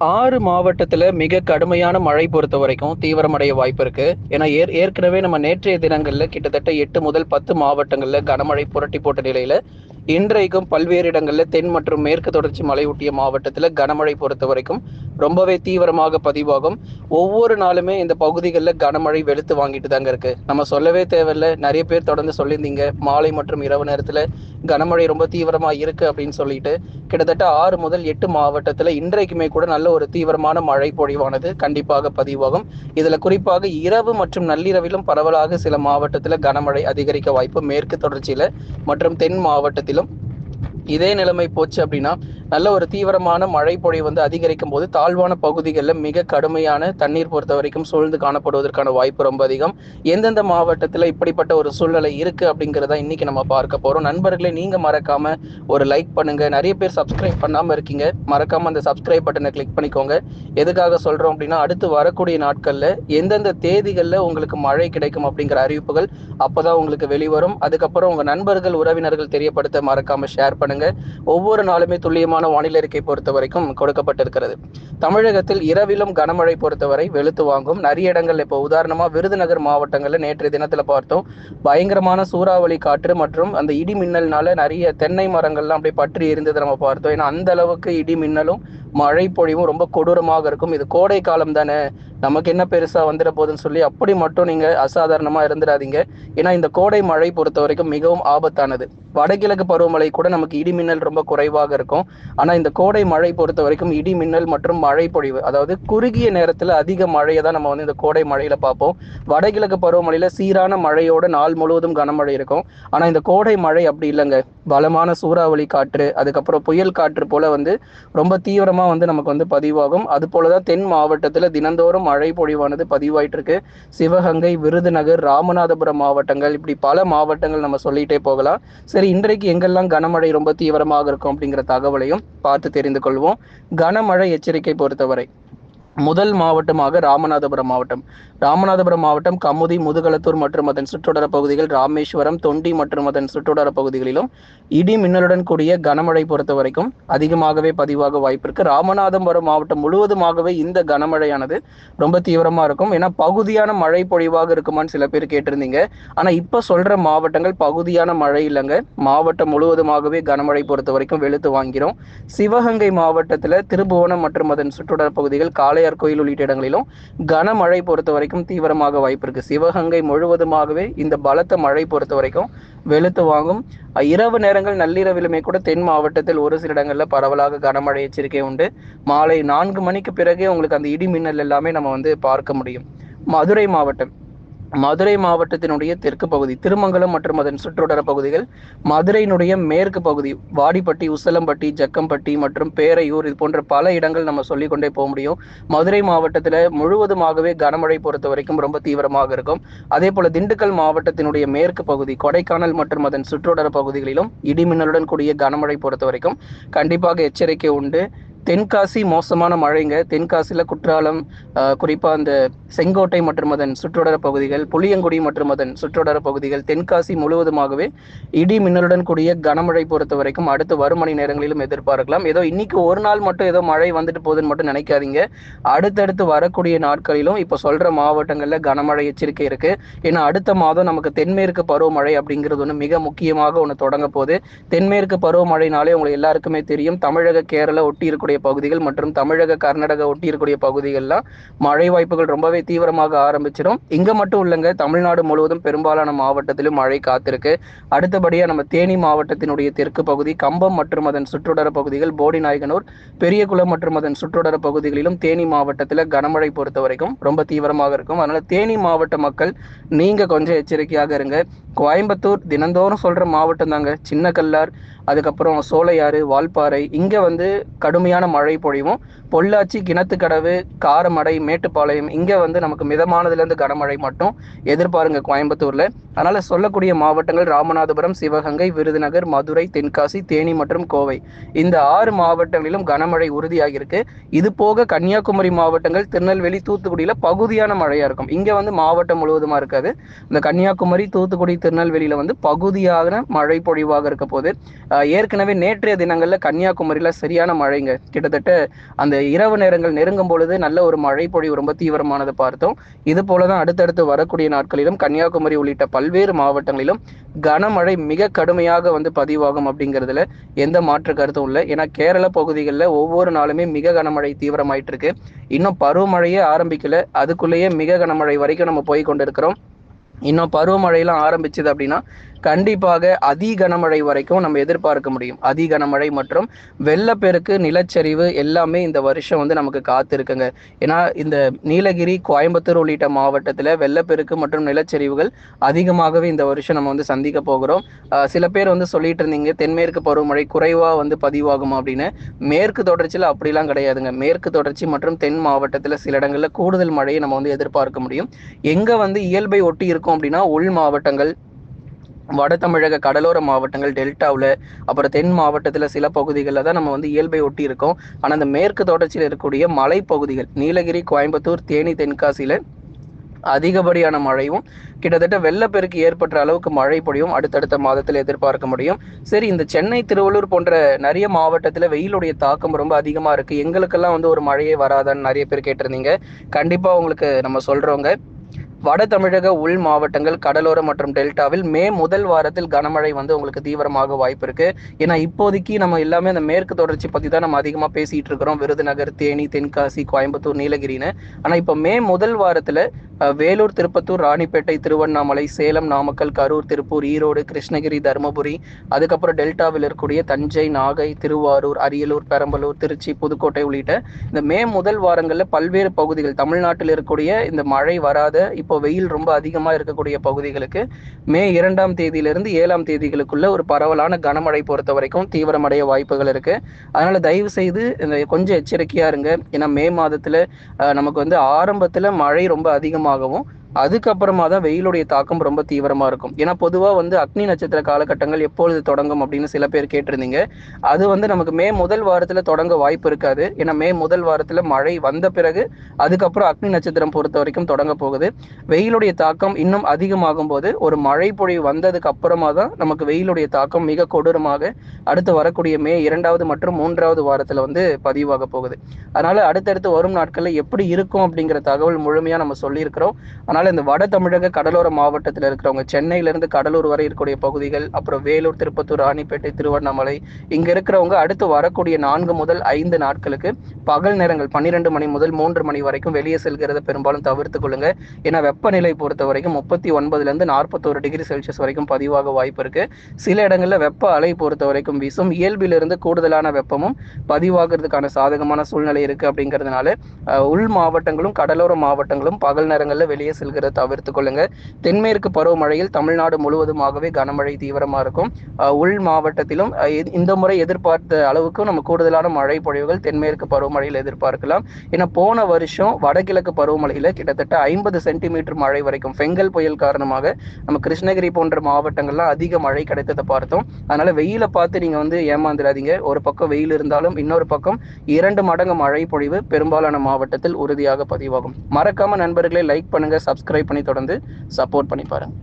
ஆறு மாவட்டத்துல மிக கடுமையான மழை பொறுத்த வரைக்கும் தீவிரமடைய வாய்ப்பு இருக்கு. ஏன்னா ஏற் ஏற்கனவே நம்ம நேற்றைய தினங்கள்ல கிட்டத்தட்ட எட்டு முதல் பத்து மாவட்டங்கள்ல கனமழை புரட்டி போட்ட நிலையில இன்றைக்கும் பல்வேறு இடங்கள்ல தென் மற்றும் மேற்கு தொடர்ச்சி மலையொட்டிய மாவட்டத்துல கனமழை பொறுத்த வரைக்கும் ரொம்பவே தீவிரமாக பதிவாகும். ஒவ்வொரு நாளுமே இந்த பகுதிகளில் கனமழை வெளுத்து வாங்கிட்டு தாங்க இருக்கு. நம்ம சொல்லவே தேவையில்ல. நிறைய பேர் தொடர்ந்து சொல்லியிருந்தீங்க. மாலை மற்றும் இரவு நேரத்தில் கனமழை ரொம்ப தீவிரமாக இருக்கு அப்படின்னு சொல்லிட்டு. கிட்டத்தட்ட ஆறு முதல் எட்டு மாவட்டத்தில் இன்றைக்குமே கூட நல்ல ஒரு தீவிரமான மழை பொழிவானது கண்டிப்பாக பதிவாகும். இதில் குறிப்பாக இரவு மற்றும் நள்ளிரவிலும் பரவலாக சில மாவட்டத்தில் கனமழை அதிகரிக்க வாய்ப்பு மேற்கு தொடர்ச்சியில் மற்றும் தென் மாவட்டத்திலும். இதே நிலைமை போச்சு அப்படின்னா நல்ல ஒரு தீவிரமான மழை பொழிவு வந்து அதிகரிக்கும் போது தாழ்வான பகுதிகளில் மிக கடுமையான தண்ணீர் பொறுத்த வரைக்கும் சூழ்ந்து காணப்படுவதற்கான வாய்ப்பு ரொம்ப அதிகம். எந்தெந்த மாவட்டத்தில் இப்படிப்பட்ட ஒரு சூழ்நிலை இருக்கு அப்படிங்கிறத இன்னைக்கு நம்ம பார்க்க போறோம். நண்பர்களே நீங்க மறக்காம ஒரு லைக் பண்ணுங்க. நிறைய பேர் சப்ஸ்கிரைப் பண்ணாம இருக்கீங்க. மறக்காம அந்த சப்ஸ்கிரைப் பட்டனை கிளிக் பண்ணிக்கோங்க. எதுக்காக சொல்றோம் அப்படின்னா அடுத்து வரக்கூடிய நாட்கள்ல எந்தெந்த தேதிகளில் உங்களுக்கு மழை கிடைக்கும் அப்படிங்கிற அறிவிப்புகள் அப்பதான் உங்களுக்கு வெளிவரும். அதுக்கப்புறம் உங்க நண்பர்கள் உறவினர்கள் தெரியப்படுத்த மறக்காம ஷேர் பண்ணுங்க. ஒவ்வொரு நாளுமே துல்லியமான வானிலை அறிக்கை பொறுத்த வரைக்கும் கொடுக்கப்பட்டிருக்கிறது. தமிழகத்தில் இரவிலும் கனமழை பொறுத்தவரை வெளுத்து வாங்கும். நிறைய இடங்கள் இப்போ உதாரணமா விருதுநகர் மாவட்டங்களில் நேற்றைய தினத்துல பார்த்தோம். பயங்கரமான சூறாவளி காற்று மற்றும் அந்த இடி மின்னல்னால நிறைய தென்னை மரங்கள்லாம் அப்படியே பற்றி எரிந்ததை நம்ம பார்த்தோம். ஏன்னா அந்த அளவுக்கு இடி மின்னலும் மழை பொழிவும் ரொம்ப கொடூரமாக இருக்கும். இது கோடை காலம் தானே. நமக்கு என்ன பெருசா வந்துட போகுதுன்னு சொல்லி அப்படி மட்டும் நீங்க அசாதாரணமா இருந்துடாதீங்க ஏன்னா இந்த கோடை மழை பொறுத்த வரைக்கும் மிகவும் ஆபத்தானது. வடகிழக்கு பருவமழை கூட நமக்கு இடி மின்னல் ரொம்ப குறைவாக இருக்கும். ஆனா இந்த கோடை மழை பொறுத்த வரைக்கும் இடி மின்னல் மற்றும் மழை பொழிவு அதாவது குறுகிய நேரத்துல அதிக மழையை தான் நம்ம வந்து இந்த கோடை மழையில பார்ப்போம். வடகிழக்கு பருவமழையில சீரான மழையோட நாள் முழுவதும் கனமழை இருக்கும். ஆனா இந்த கோடை மழை அப்படி இல்லைங்க. பலமான சூறாவளி காற்று அதுக்கப்புறம் புயல் காற்று போல வந்து ரொம்ப தீவிரமா வந்து நமக்கு வந்து பதிவாகும். அது போலதான் தென் மாவட்டத்தில் தினந்தோறும் மழை பொழிவானது பதிவாயிட்டு இருக்கு சிவகங்கை விருதுநகர் ராமநாதபுரம் மாவட்டங்கள் இப்படி பல மாவட்டங்கள் நம்ம சொல்லிட்டே போகலாம். சரி இன்றைக்கு எங்கெல்லாம் கனமழை ரொம்ப தீவிரமாக இருக்கும் அப்படிங்கிற தகவலையும் பார்த்து தெரிந்து கொள்வோம். கனமழை எச்சரிக்கை பொறுத்தவரை. முதல் மாவட்டமாக ராமநாதபுரம் மாவட்டம். ராமநாதபுரம் மாவட்டம் கமுதி முதுகலத்தூர் மற்றும் அதன் சுற்றுவட்டார பகுதிகள் ராமேஸ்வரம் தொண்டி மற்றும் அதன் சுற்றுவட்டார பகுதிகளிலும் இடி மின்னலுடன் கூடிய கனமழை பொறுத்த வரைக்கும் அதிகமாகவே பதிவாக வாய்ப்பிருக்கு ராமநாதபுரம் மாவட்டம் முழுவதுமாகவே இந்த கனமழையானது ரொம்ப தீவிரமா இருக்கும். ஏன்னா பகுதியான மழை பொழிவாக இருக்குமான்னு சில பேர் கேட்டிருந்தீங்க. ஆனா இப்ப சொல்ற மாவட்டங்கள் பகுதியான மழை இல்லைங்க. மாவட்டம் முழுவதுமாகவே கனமழை பொறுத்த வரைக்கும் வெளுத்து வாங்கிறோம். சிவகங்கை மாவட்டத்துல திருபுவனம் மற்றும் அதன் சுற்றுவட்டார பகுதிகள் காளையார் கோயில் உள்ளிட்ட இடங்களிலும் கனமழை பொறுத்த வரைக்கும் தீவிரமாக வாய்ப்பு இருக்கு. சிவகங்கை முழுவதுமாகவே இந்த பலத்த மழை பொறுத்த வரைக்கும் வெளுத்து வாங்கும். இரவு நேரங்கள் நள்ளிரவிலுமே கூட தென் மாவட்டத்தில் ஒரு சில இடங்களில் பரவலாக கனமழை எச்சரிக்கை உண்டு. மாலை நான்கு மணிக்கு பிறகே உங்களுக்கு அந்த இடி மின்னல் எல்லாமே நம்ம வந்து பார்க்க முடியும். மதுரை மாவட்டம். மதுரை மாவட்டத்தினுடைய தெற்கு பகுதி திருமங்கலம் மற்றும் அதன் சுற்றுவட்டார பகுதிகள் மதுரையினுடைய மேற்கு பகுதி வாடிப்பட்டி உசலம்பட்டி ஜக்கம்பட்டி மற்றும் பேரையூர் இது போன்ற பல இடங்கள் நம்ம சொல்லிக்கொண்டே போக முடியும். மதுரை மாவட்டத்தில் முழுவதுமாகவே கனமழை பொறுத்த வரைக்கும் ரொம்ப தீவிரமாக இருக்கும். அதே போல திண்டுக்கல் மாவட்டத்தினுடைய மேற்கு பகுதி கொடைக்கானல் மற்றும் அதன் சுற்றுவட்டார பகுதிகளிலும் இடிமின்னலுடன் கூடிய கனமழை பொறுத்த வரைக்கும் கண்டிப்பாக எச்சரிக்கை உண்டு. தென்காசி மோசமான மழைங்க. தென்காசியில் குற்றாலம் குறிப்பாக அந்த செங்கோட்டை மற்றும் அதன் சுற்றுவட்டார பகுதிகள் புளியங்குடி மற்றும் அதன் சுற்றுவட்டார பகுதிகள் தென்காசி முழுவதுமாகவே இடி மின்னலுடன் கூடிய கனமழை பொறுத்த வரைக்கும் அடுத்து வரும் மணி நேரங்களிலும் எதிர்பார்க்கலாம். ஏதோ இன்னைக்கு ஒரு நாள் மட்டும் ஏதோ மழை வந்துட்டு போகுதுன்னு மட்டும் நினைக்காதீங்க. அடுத்தடுத்து வரக்கூடிய நாட்களிலும் இப்போ சொல்கிற மாவட்டங்களில் கனமழை எச்சரிக்கை இருக்குது ஏன்னா அடுத்த மாதம் நமக்கு தென்மேற்கு பருவமழை அப்படிங்கிறது ஒன்று மிக முக்கியமாக ஒன்று தொடங்க போகுது. தென்மேற்கு பருவமழைனாலே உங்களுக்கு எல்லாருக்குமே தெரியும். தமிழக கேரளா ஒட்டி இருக்கக்கூடிய இருக்கக்கூடிய பகுதிகள் மற்றும் தமிழக கர்நாடகா ஒட்டி இருக்கக்கூடிய பகுதிகள்லாம் மழை வாய்ப்புகள் ரொம்பவே தீவிரமாக ஆரம்பிச்சிடும். இங்க மட்டும் இல்லைங்க தமிழ்நாடு முழுவதும் பெரும்பாலான மாவட்டத்திலும் மழை காத்திருக்கு. அடுத்தபடியா நம்ம தேனி மாவட்டத்தினுடைய தெற்கு பகுதி கம்பம் மற்றும் அதன் சுற்றுடர பகுதிகள் போடி நாயகனூர் பெரியகுளம் மற்றும் அதன் சுற்றுடர பகுதிகளிலும் தேனி மாவட்டத்தில் கனமழை பொறுத்த வரைக்கும் ரொம்ப தீவிரமாக இருக்கும். அதனால தேனி மாவட்ட மக்கள் நீங்க கொஞ்சம் எச்சரிக்கையாக இருங்க. கோயம்புத்தூர் தினந்தோறும் சொல்கிற மாவட்டம் தாங்க. சின்ன கல்லார் அதுக்கப்புறம் சோலையாறு வால்பாறை இங்கே வந்து கடுமையான மழை பொழிவும் பொள்ளாச்சி கிணத்துக்கடவு காரமடை மேட்டுப்பாளையம் இங்க வந்து நமக்கு மிதமானதுலேருந்து கனமழை மட்டும் எதிர்பாருங்க கோயம்புத்தூர்ல. அதனால சொல்லக்கூடிய மாவட்டங்கள் ராமநாதபுரம் சிவகங்கை விருதுநகர் மதுரை தென்காசி தேனி மற்றும் கோவை. இந்த ஆறு மாவட்டங்களிலும் கனமழை உறுதியாகியிருக்கு. இது போக கன்னியாகுமரி மாவட்டங்கள் திருநெல்வேலி தூத்துக்குடியில பகுதியான மழையா இருக்கும். இங்க வந்து மாவட்டம் முழுவதுமா இருக்காது. இந்த கன்னியாகுமரி தூத்துக்குடி திருநெல்வேலியில வந்து பகுதியான மழை பொழிவாக இருக்க போது ஏற்கனவே நேற்றைய தினங்கள்ல கன்னியாகுமரியில சரியான மழைங்க. கிட்டத்தட்ட அந்த இரவு நேரங்கள் நெருங்கும் பொழுது நல்ல ஒரு மழை பொழிவு ரொம்ப தீவிரமானதை பார்த்தோம். இது போல தான் அடுத்தடுத்து வரக்கூடிய நாட்களிலும் கன்னியாகுமரி உள்ளிட்ட பல்வேறு மாவட்டங்களிலும் கனமழை மிக கடுமையாக வந்து பதிவாகும் அப்படிங்கிறதுல எந்த மாற்று கருத்தும் இல்லை. ஏன்னா கேரள பகுதிகளில் ஒவ்வொரு நாளுமே மிக கனமழை தீவிரமாயிட்டு இருக்கு இன்னும் பருவமழையே ஆரம்பிக்கல. அதுக்குள்ளேயே மிக கனமழை வரைக்கும் நம்ம போய் கொண்டிருக்கிறோம். இன்னும் பருவமழையெல்லாம் ஆரம்பிச்சது அப்படின்னா கண்டிப்பாக அதி கனமழை வரைக்கும் நம்ம எதிர்பார்க்க முடியும். அதி கனமழை மற்றும் வெள்ளப்பெருக்கு நிலச்சரிவு எல்லாமே இந்த வருஷம் வந்து நமக்கு காத்திருக்குங்க. ஏன்னா இந்த நீலகிரி கோயம்புத்தூர் உள்ளிட்ட மாவட்டத்தில் வெள்ளப்பெருக்கு மற்றும் நிலச்சரிவுகள் அதிகமாகவே இந்த வருஷம் நம்ம வந்து சந்திக்க போகிறோம். சில பேர் வந்து சொல்லிட்டு இருந்தீங்க தென்மேற்கு பருவமழை குறைவாக வந்து பதிவாகும் அப்படின்னு. மேற்கு தொடர்ச்சியில் அப்படிலாம் கிடையாதுங்க. மேற்கு தொடர்ச்சி மற்றும் தென் மாவட்டத்தில் சில இடங்களில் கூடுதல் மழையை நம்ம வந்து எதிர்பார்க்க முடியும். எங்கே வந்து இயல்பை ஒட்டி இருக்கும் அப்படின்னா உள் மாவட்டங்கள் வட தமிழக கடலோர மாவட்டங்கள் டெல்டாவில் அப்புறம் தென் மாவட்டத்தில் சில பகுதிகளில் தான் நம்ம வந்து இயல்பை ஒட்டி இருக்கோம். ஆனால் அந்த மேற்கு தொடர்ச்சியில் இருக்கக்கூடிய மலைப்பகுதிகள் நீலகிரி கோயம்புத்தூர் தேனி தென்காசியில் அதிகப்படியான மழையும் கிட்டத்தட்ட வெள்ளப்பெருக்கு ஏற்பட்ட அளவுக்கு மழை பொழியும் அடுத்தடுத்த மாதத்தில் எதிர்பார்க்க முடியும். சரி இந்த சென்னை திருவள்ளூர் போன்ற நிறைய மாவட்டத்தில் வெயிலுடைய தாக்கம் ரொம்ப அதிகமாக இருக்குது எங்களுக்கெல்லாம் வந்து ஒரு மழையே வராதான்னு நிறைய பேர் கேட்டிருந்தீங்க. கண்டிப்பாக உங்களுக்கு நம்ம சொல்கிறோங்க வட தமிழக உள் மாவட்டங்கள் கடலோரம் மற்றும் டெல்டாவில் மே முதல் வாரத்தில் கனமழை வந்து உங்களுக்கு தீவிரமாக வாய்ப்பு இருக்கு. ஏன்னா இப்போதைக்கு நம்ம எல்லாமே அந்த மேற்கு தொடர்ச்சி பத்தி தான் நம்ம அதிகமா பேசிட்டு இருக்கிறோம். விருதுநகர் தேனி தென்காசி கோயம்புத்தூர் நீலகிரின்னு. ஆனா இப்போ மே முதல் வாரத்துல வேலூர் திருப்பத்தூர் ராணிப்பேட்டை திருவண்ணாமலை சேலம் நாமக்கல் கரூர் திருப்பூர் ஈரோடு கிருஷ்ணகிரி தருமபுரி அதுக்கப்புறம் டெல்டாவில் இருக்கக்கூடிய தஞ்சை நாகை திருவாரூர் அரியலூர் பெரம்பலூர் திருச்சி புதுக்கோட்டை உள்ளிட்ட இந்த மே முதல் வாரங்களில் பல்வேறு பகுதிகள் தமிழ்நாட்டில் இருக்கக்கூடிய இந்த மழை வராத இப்போ வெயில் ரொம்ப அதிகமாக இருக்கக்கூடிய பகுதிகளுக்கு மே இரண்டாம் தேதியிலிருந்து ஏழாம் தேதிகளுக்குள்ள ஒரு பரவலான கனமழை பொறுத்த வரைக்கும் தீவிரமடைய வாய்ப்புகள் இருக்கு. அதனால தயவு செய்து இந்த கொஞ்சம் எச்சரிக்கையா இருங்க. ஏன்னா மே மாதத்துல நமக்கு வந்து ஆரம்பத்துல மழை ரொம்ப அதிகமாகவும் அதுக்கப்புறமா தான் வெயிலுடைய தாக்கம் ரொம்ப தீவிரமா இருக்கும். ஏன்னா பொதுவாக வந்து அக்னி நட்சத்திர காலகட்டங்கள் எப்பொழுது தொடங்கும் அப்படின்னு சில பேர் கேட்டிருந்தீங்க. அது வந்து நமக்கு மே முதல் வாரத்தில் தொடங்க வாய்ப்பு இருக்காது. ஏன்னா மே முதல் வாரத்தில் மழை வந்த பிறகு அதுக்கப்புறம் அக்னி நட்சத்திரம் பொறுத்த வரைக்கும் தொடங்க போகுது. வெயிலுடைய தாக்கம் இன்னும் அதிகமாகும் போது ஒரு மழை பொழிவு வந்ததுக்கு அப்புறமா தான் நமக்கு வெயிலுடைய தாக்கம் மிக கொடூரமாக அடுத்து வரக்கூடிய மே இரண்டாவது மற்றும் மூன்றாவது வாரத்தில் வந்து பதிவாக போகுது. அதனால அடுத்தடுத்து வரும் நாட்களில் எப்படி இருக்கும் அப்படிங்கிற தகவல் முழுமையாக நம்ம சொல்லியிருக்கிறோம். ஆனால் அதனால இந்த வட தமிழக கடலோர மாவட்டத்தில் இருக்கிறவங்க சென்னையிலிருந்து கடலூர் வரை இருக்கக்கூடிய பகுதிகள் அப்புறம் வேலூர் திருப்பத்தூர் ராணிப்பேட்டை திருவண்ணாமலை இங்க இருக்கிறவங்க அடுத்து வரக்கூடிய நான்கு முதல் ஐந்து நாட்களுக்கு பகல் நேரங்கள் பன்னிரெண்டு மணி முதல் மூன்று மணி வரைக்கும் வெளியே செல்கிறத பெரும்பாலும் தவிர்த்து கொள்ளுங்க. ஏன்னா வெப்பநிலை பொறுத்த வரைக்கும் முப்பத்தி ஒன்பதுல இருந்து நாற்பத்தோரு டிகிரி செல்சியஸ் வரைக்கும் பதிவாக வாய்ப்பு இருக்கு. சில இடங்கள்ல வெப்ப அலை பொறுத்த வரைக்கும் வீசும். இயல்பிலிருந்து கூடுதலான வெப்பமும் பதிவாகிறதுக்கான சாதகமான சூழ்நிலை இருக்கு அப்படிங்கிறதுனால உள் மாவட்டங்களும் கடலோர மாவட்டங்களும் பகல் நேரங்களில் வெளியே செல் செல்கிறத தவிர்த்து கொள்ளுங்க தென்மேற்கு பருவமழையில் தமிழ்நாடு முழுவதுமாகவே கனமழை தீவிரமா இருக்கும். உள் மாவட்டத்திலும் இந்த முறை எதிர்பார்த்த அளவுக்கு நம்ம கூடுதலான மழை பொழிவுகள் தென்மேற்கு பருவமழையில் எதிர்பார்க்கலாம். ஏன்னா போன வருஷம் வடகிழக்கு பருவமழையில கிட்டத்தட்ட ஐம்பது சென்டிமீட்டர் மழை வரைக்கும் பெங்கல் புயல் காரணமாக நம்ம கிருஷ்ணகிரி போன்ற மாவட்டங்கள்லாம் அதிக மழை கிடைத்ததை பார்த்தோம். அதனால வெயில பார்த்து நீங்க வந்து ஏமாந்துடாதீங்க. ஒரு பக்கம் வெயில் இருந்தாலும் இன்னொரு பக்கம் இரண்டு மடங்கு மழை பொழிவு பெரும்பாலான மாவட்டத்தில் உறுதியாக பதிவாகும். மறக்காம நண்பர்களை லைக் பண்ணுங்க சப்ஸ்கிரைப் பண்ணி தொடர்ந்து சப்போர்ட் பண்ணி பாருங்கள்